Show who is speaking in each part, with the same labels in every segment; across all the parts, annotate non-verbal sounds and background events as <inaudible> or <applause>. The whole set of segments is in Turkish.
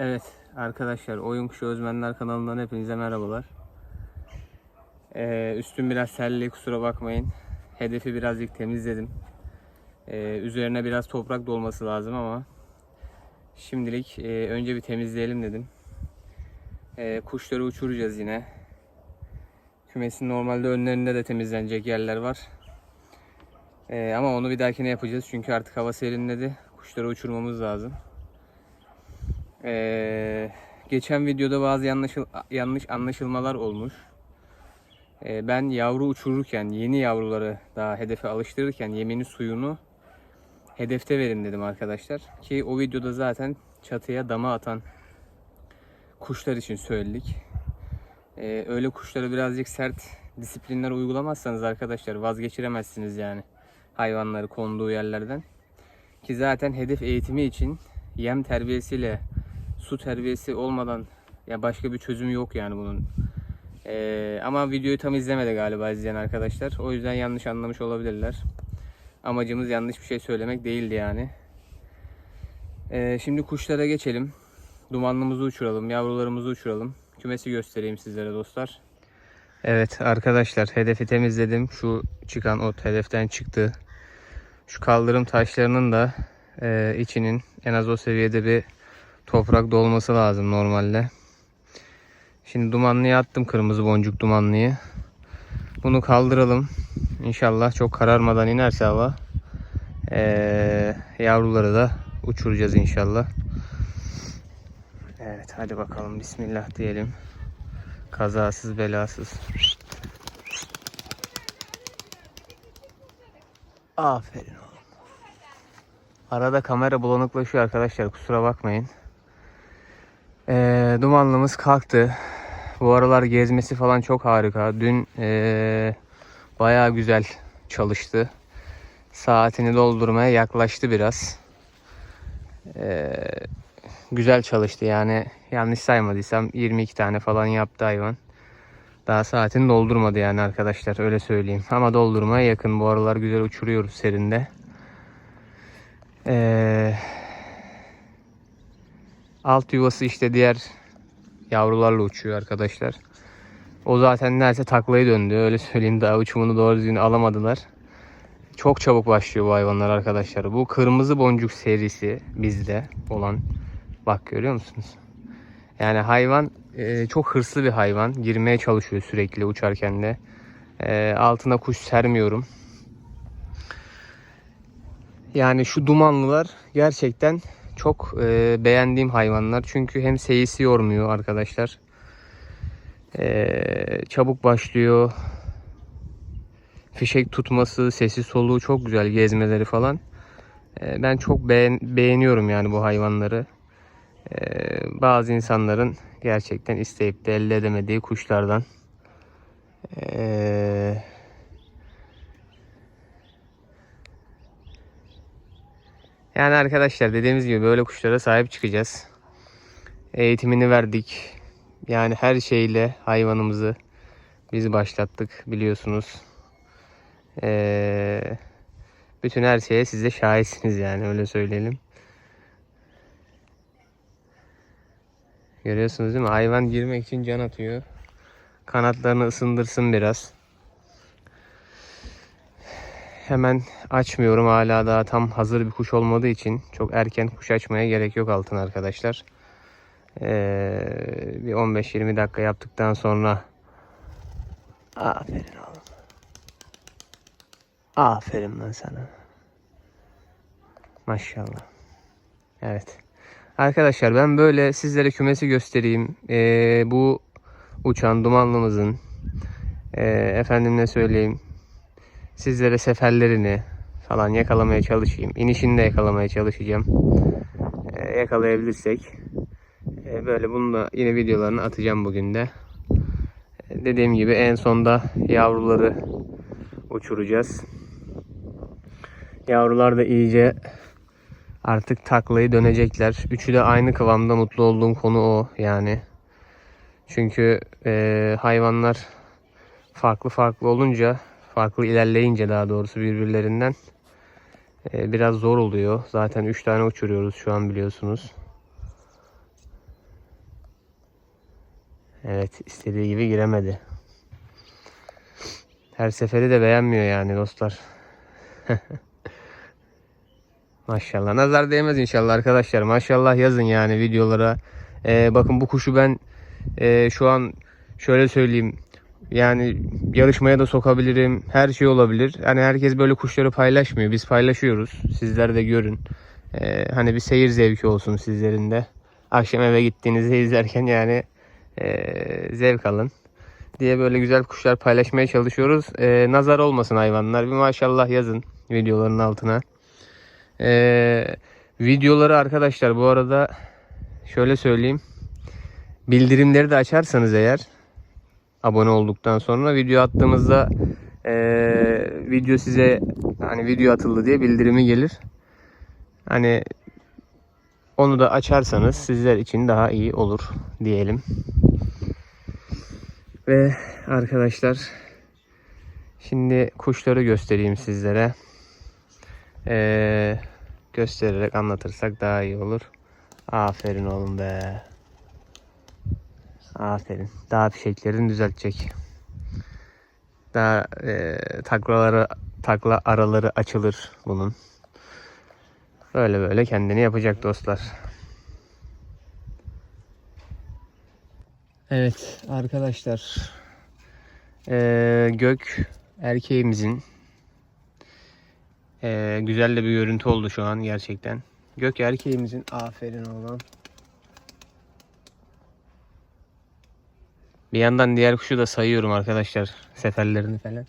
Speaker 1: Evet arkadaşlar Oyun Kuşu Özmenler kanalından hepinize merhabalar. Ee, üstüm biraz selli kusura bakmayın. Hedefi birazcık temizledim. Ee, üzerine biraz toprak dolması lazım ama şimdilik e, önce bir temizleyelim dedim. Ee, kuşları uçuracağız yine. Kümesin normalde önlerinde de temizlenecek yerler var. Ee, ama onu bir dahakine yapacağız çünkü artık hava serinledi. Kuşları uçurmamız lazım. Ee, geçen videoda bazı yanlış, yanlış anlaşılmalar olmuş. Ee, ben yavru uçururken, yeni yavruları daha hedefe alıştırırken yemini suyunu hedefte verin dedim arkadaşlar. Ki o videoda zaten çatıya dama atan kuşlar için söyledik. Ee, öyle kuşlara birazcık sert disiplinler uygulamazsanız arkadaşlar vazgeçiremezsiniz yani hayvanları konduğu yerlerden. Ki zaten hedef eğitimi için yem terbiyesiyle su terbiyesi olmadan ya başka bir çözümü yok yani bunun. Ee, ama videoyu tam izlemedi galiba izleyen arkadaşlar. O yüzden yanlış anlamış olabilirler. Amacımız yanlış bir şey söylemek değildi yani. Ee, şimdi kuşlara geçelim. Dumanlımızı uçuralım, yavrularımızı uçuralım. Kümesi göstereyim sizlere dostlar. Evet arkadaşlar hedefi temizledim. Şu çıkan ot hedeften çıktı. Şu kaldırım taşlarının da e, içinin en az o seviyede bir toprak dolması lazım normalde. Şimdi dumanlıya attım kırmızı boncuk dumanlıyı. Bunu kaldıralım. İnşallah çok kararmadan inerse hava ee, yavruları da uçuracağız inşallah. Evet hadi bakalım bismillah diyelim. Kazasız belasız. Aferin oğlum. Arada kamera bulanıklaşıyor arkadaşlar kusura bakmayın. Ee, dumanlımız kalktı. Bu aralar gezmesi falan çok harika. Dün ee, bayağı güzel çalıştı. Saatini doldurmaya yaklaştı biraz. Ee, güzel çalıştı yani yanlış saymadıysam 22 tane falan yaptı hayvan. Daha saatini doldurmadı yani arkadaşlar öyle söyleyeyim. Ama doldurmaya yakın bu aralar güzel uçuruyoruz serinde. Eee Alt yuvası işte diğer yavrularla uçuyor arkadaşlar. O zaten neredeyse taklayı döndü. Öyle söyleyeyim daha uçumunu doğru düzgün alamadılar. Çok çabuk başlıyor bu hayvanlar arkadaşlar. Bu kırmızı boncuk serisi bizde olan. Bak görüyor musunuz? Yani hayvan e, çok hırslı bir hayvan. Girmeye çalışıyor sürekli uçarken de. E, altına kuş sermiyorum. Yani şu dumanlılar gerçekten çok e, beğendiğim hayvanlar. Çünkü hem seyisi yormuyor arkadaşlar. E, çabuk başlıyor. Fişek tutması, sesi soluğu çok güzel. Gezmeleri falan. E, ben çok beğen, beğeniyorum yani bu hayvanları. E, bazı insanların gerçekten isteyip de elde edemediği kuşlardan. Eee Yani arkadaşlar dediğimiz gibi böyle kuşlara sahip çıkacağız. Eğitimini verdik. Yani her şeyle hayvanımızı biz başlattık biliyorsunuz. Ee, bütün her şeye siz de şahitsiniz yani öyle söyleyelim. Görüyorsunuz değil mi? Hayvan girmek için can atıyor. Kanatlarını ısındırsın biraz. Hemen açmıyorum hala daha tam hazır bir kuş olmadığı için çok erken kuş açmaya gerek yok altın arkadaşlar. Ee, bir 15-20 dakika yaptıktan sonra aferin oğlum. Aferin lan sana. Maşallah. Evet. Arkadaşlar ben böyle sizlere kümesi göstereyim. Ee, bu uçan dumanlımızın e, efendim ne söyleyeyim sizlere seferlerini falan yakalamaya çalışayım. İnişini de yakalamaya çalışacağım. Ee, yakalayabilirsek. Ee, böyle bunu da yine videolarını atacağım bugün de. Ee, dediğim gibi en sonda yavruları uçuracağız. Yavrular da iyice artık taklayı dönecekler. Üçü de aynı kıvamda mutlu olduğum konu o yani. Çünkü e, hayvanlar farklı farklı olunca farklı ilerleyince daha doğrusu birbirlerinden e, biraz zor oluyor. Zaten 3 tane uçuruyoruz şu an biliyorsunuz. Evet istediği gibi giremedi. Her seferi de beğenmiyor yani dostlar. <laughs> Maşallah. Nazar değmez inşallah arkadaşlar. Maşallah yazın yani videolara. Ee, bakın bu kuşu ben e, şu an şöyle söyleyeyim. Yani yarışmaya da sokabilirim. Her şey olabilir. Hani herkes böyle kuşları paylaşmıyor. Biz paylaşıyoruz. Sizler de görün. Ee, hani bir seyir zevki olsun sizlerin de. Akşam eve gittiğinizde izlerken yani e, zevk alın diye böyle güzel kuşlar paylaşmaya çalışıyoruz. Ee, nazar olmasın hayvanlar. Bir maşallah yazın videoların altına. Ee, videoları arkadaşlar bu arada şöyle söyleyeyim. Bildirimleri de açarsanız eğer abone olduktan sonra video attığımızda ee, video size hani video atıldı diye bildirimi gelir. Hani onu da açarsanız sizler için daha iyi olur diyelim. Ve arkadaşlar şimdi kuşları göstereyim sizlere. Ee, göstererek anlatırsak daha iyi olur. Aferin oğlum be. Aferin. Daha fişeklerini düzeltecek. Daha e, taklaları takla araları açılır bunun. Böyle böyle kendini yapacak dostlar. Evet arkadaşlar. Ee, gök erkeğimizin ee, güzel de bir görüntü oldu şu an gerçekten. Gök erkeğimizin aferin oğlum. Bir yandan diğer kuşu da sayıyorum arkadaşlar seferlerini falan.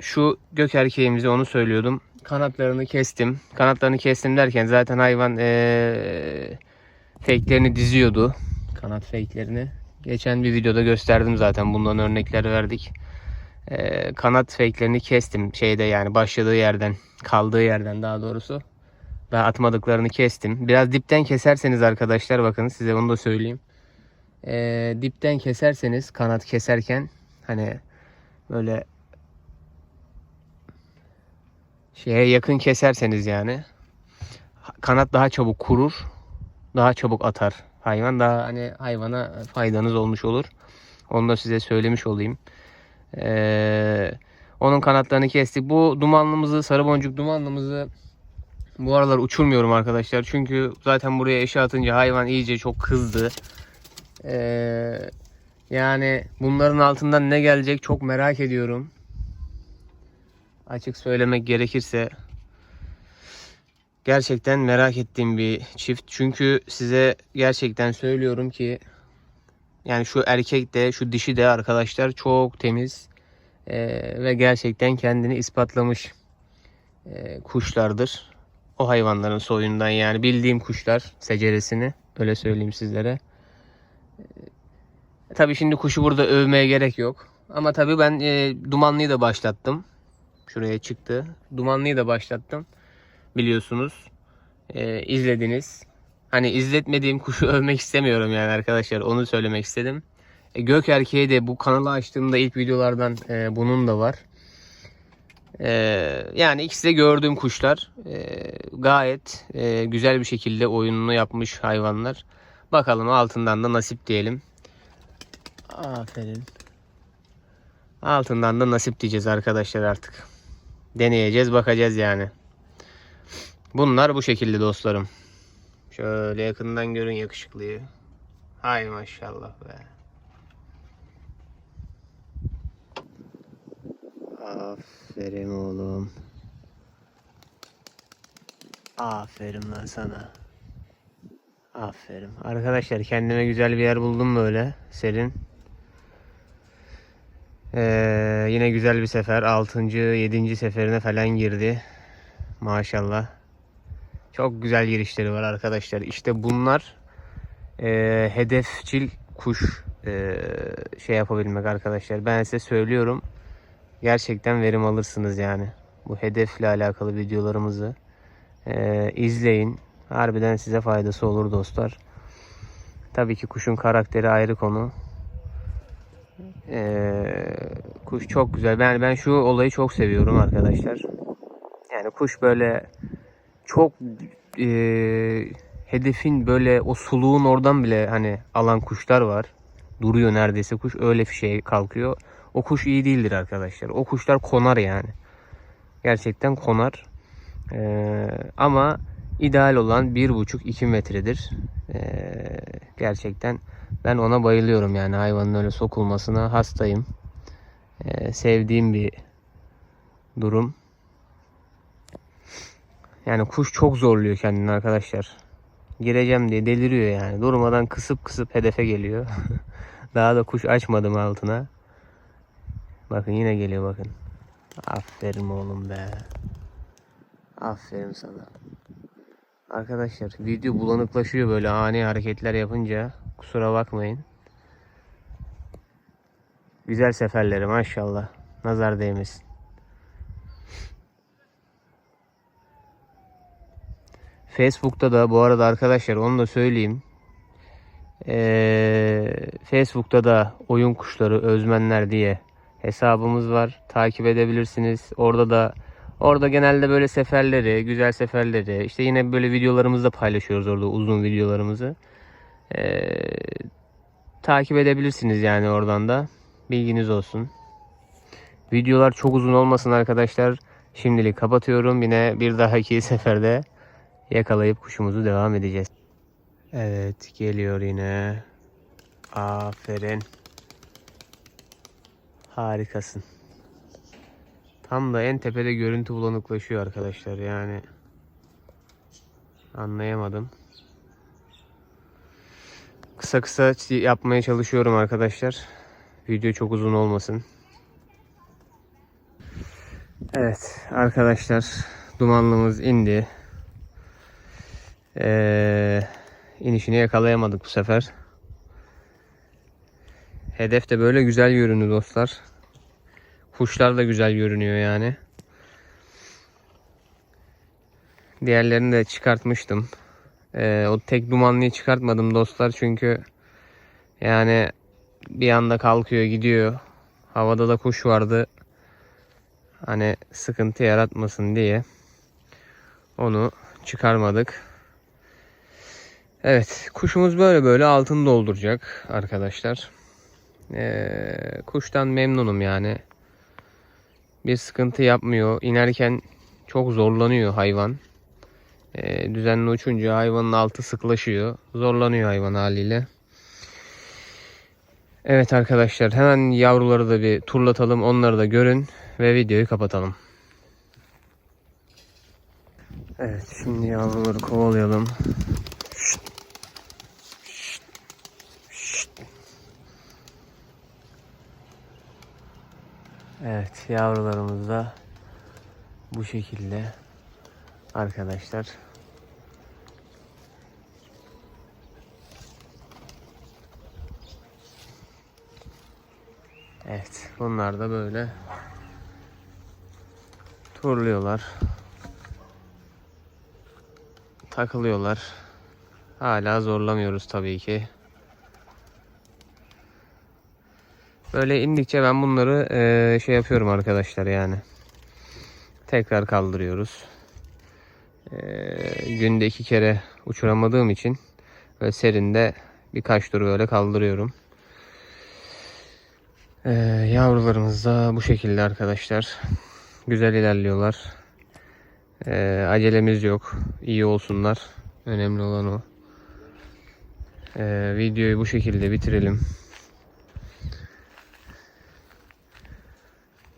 Speaker 1: Şu gök erkeğimizi onu söylüyordum. Kanatlarını kestim. Kanatlarını kestim derken zaten hayvan ee, fake'lerini diziyordu. Kanat fake'lerini. Geçen bir videoda gösterdim zaten. Bundan örnekler verdik. Ee, kanat fake'lerini kestim. Şeyde yani başladığı yerden, kaldığı yerden daha doğrusu. Daha atmadıklarını kestim. Biraz dipten keserseniz arkadaşlar bakın size onu da söyleyeyim. Ee, dipten keserseniz kanat keserken hani böyle şeye yakın keserseniz yani kanat daha çabuk kurur. Daha çabuk atar hayvan. Daha hani hayvana faydanız olmuş olur. Onu da size söylemiş olayım. Ee, onun kanatlarını kestik. Bu dumanlımızı, sarı boncuk dumanlımızı bu aralar uçurmuyorum arkadaşlar. Çünkü zaten buraya eşe atınca hayvan iyice çok kızdı. Ee, yani bunların altından ne gelecek çok merak ediyorum. Açık söylemek gerekirse gerçekten merak ettiğim bir çift. Çünkü size gerçekten söylüyorum ki yani şu erkek de şu dişi de arkadaşlar çok temiz ee, ve gerçekten kendini ispatlamış ee, kuşlardır. O hayvanların soyundan yani bildiğim kuşlar seceresini öyle söyleyeyim sizlere. Ee, tabii şimdi kuşu burada övmeye gerek yok. Ama tabii ben e, dumanlıyı da başlattım. Şuraya çıktı. Dumanlıyı da başlattım. Biliyorsunuz. E, izlediniz. Hani izletmediğim kuşu <laughs> övmek istemiyorum yani arkadaşlar. Onu söylemek istedim. E, gök erkeği de bu kanalı açtığımda ilk videolardan e, bunun da var. E, yani ikisi de gördüğüm kuşlar. E, gayet e, güzel bir şekilde oyununu yapmış hayvanlar. Bakalım altından da nasip diyelim. Aferin. Altından da nasip diyeceğiz arkadaşlar artık. Deneyeceğiz bakacağız yani. Bunlar bu şekilde dostlarım. Şöyle yakından görün yakışıklıyı. Hay maşallah be. Aferin oğlum. Aferin lan sana. Aferin. Arkadaşlar kendime güzel bir yer buldum böyle. Serin. Ee, yine güzel bir sefer. 6. 7. seferine falan girdi. Maşallah. Çok güzel girişleri var arkadaşlar. İşte bunlar e, hedefçil kuş e, şey yapabilmek arkadaşlar. Ben size söylüyorum. Gerçekten verim alırsınız yani. Bu hedefle alakalı videolarımızı e, izleyin. Harbiden size faydası olur dostlar. Tabii ki kuşun karakteri ayrı konu. Ee, kuş çok güzel. Ben ben şu olayı çok seviyorum arkadaşlar. Yani kuş böyle çok e,
Speaker 2: hedefin böyle o suluğun oradan bile hani alan kuşlar var. Duruyor neredeyse kuş öyle fişeye kalkıyor. O kuş iyi değildir arkadaşlar. O kuşlar konar yani. Gerçekten konar. Ee, ama ideal olan 1,5-2 metredir. Ee, gerçekten ben ona bayılıyorum yani hayvanın öyle sokulmasına hastayım. Ee, sevdiğim bir durum. Yani kuş çok zorluyor kendini arkadaşlar. Gireceğim diye deliriyor yani. Durmadan kısıp kısıp hedefe geliyor. <laughs> Daha da kuş açmadım altına. Bakın yine geliyor bakın. Aferin oğlum be. Aferin sana. Arkadaşlar video bulanıklaşıyor böyle ani hareketler yapınca. Kusura bakmayın. Güzel seferleri maşallah. Nazar değmesin. Facebook'ta da bu arada arkadaşlar onu da söyleyeyim. Ee, Facebook'ta da oyun kuşları özmenler diye hesabımız var. Takip edebilirsiniz. Orada da orada genelde böyle seferleri, güzel seferleri, işte yine böyle videolarımızı paylaşıyoruz orada uzun videolarımızı. Ee, takip edebilirsiniz yani oradan da. Bilginiz olsun. Videolar çok uzun olmasın arkadaşlar. Şimdilik kapatıyorum. Yine bir dahaki <laughs> seferde yakalayıp kuşumuzu devam edeceğiz. Evet geliyor yine. Aferin. Harikasın. Tam da en tepede görüntü bulanıklaşıyor arkadaşlar yani. Anlayamadım. Kısa kısa yapmaya çalışıyorum arkadaşlar. Video çok uzun olmasın. Evet arkadaşlar dumanlımız indi. Ee, inişini yakalayamadık bu sefer. Hedef de böyle güzel görünüyor dostlar. Kuşlar da güzel görünüyor yani. Diğerlerini de çıkartmıştım. Ee, o tek dumanlıyı çıkartmadım dostlar çünkü yani bir anda kalkıyor gidiyor. Havada da kuş vardı. Hani sıkıntı yaratmasın diye onu çıkarmadık. Evet kuşumuz böyle böyle altın dolduracak arkadaşlar. Ee, kuştan memnunum yani. Bir sıkıntı yapmıyor. İnerken çok zorlanıyor hayvan. Ee, düzenli uçunca hayvanın altı sıklaşıyor. Zorlanıyor hayvan haliyle. Evet arkadaşlar hemen yavruları da bir turlatalım. Onları da görün ve videoyu kapatalım. Evet şimdi yavruları kovalayalım. Evet yavrularımız da bu şekilde arkadaşlar. Evet bunlar da böyle turluyorlar. Takılıyorlar. Hala zorlamıyoruz tabii ki. Böyle indikçe ben bunları eee, şey yapıyorum arkadaşlar yani. Tekrar kaldırıyoruz. Eee, günde iki kere uçuramadığım için ve serinde birkaç tur böyle kaldırıyorum. Eee, yavrularımız da bu şekilde arkadaşlar. Güzel ilerliyorlar. Eee, acelemiz yok. İyi olsunlar. Önemli olan o. Eee, videoyu bu şekilde bitirelim.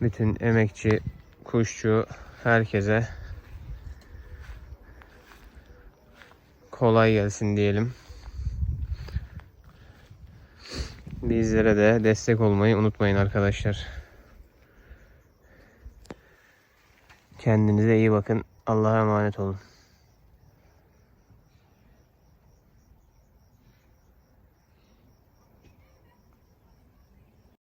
Speaker 2: Bütün emekçi, kuşçu, herkese kolay gelsin diyelim. Bizlere de destek olmayı unutmayın arkadaşlar. Kendinize iyi bakın. Allah'a emanet olun.